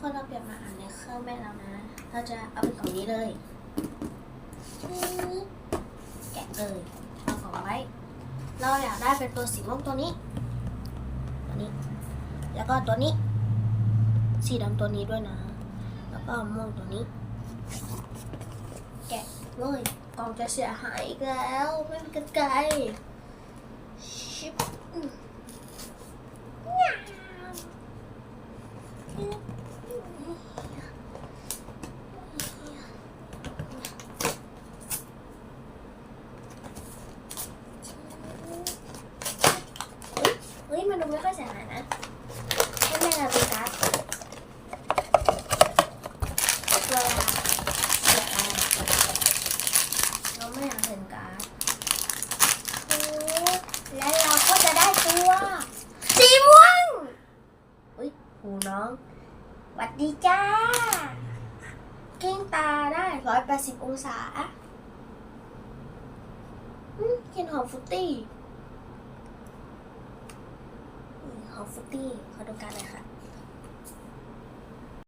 คนเราเปลี่ยนมาอ่านในเครื่องแม่แล้วนะ เราจะเอาเป็นกล่องนี้เลย แกะเลยเอากล่องไว้ เราอยากได้เป็นตัวสีม่วงตัวนี้ ตัวนี้ แล้วก็ตัวนี้ สีดำตัวนี้ด้วยนะ แล้วก็ม่วงตัวนี้ แกะเลย กล่องจะเสียหายอีกแล้ว ไม่มีกันไกรชิปอืมยาวเฮ้ย มันดู ไม่ค่อยเสียหายนะให้แม่เราดูการ์ดตัวอะเสียอะไรเราไม่อยากเห็นการ์ดโอ้แล้วเราก็จะได้ตัวสีม่วงอุ้ยหูน้องหวัดดีจ้าเก้งตาได้ร้อยแปดสิบองศาอืมกลินหอมฟุตตี้ ของฟุตตี้ขอดูการหน่อยค่ะ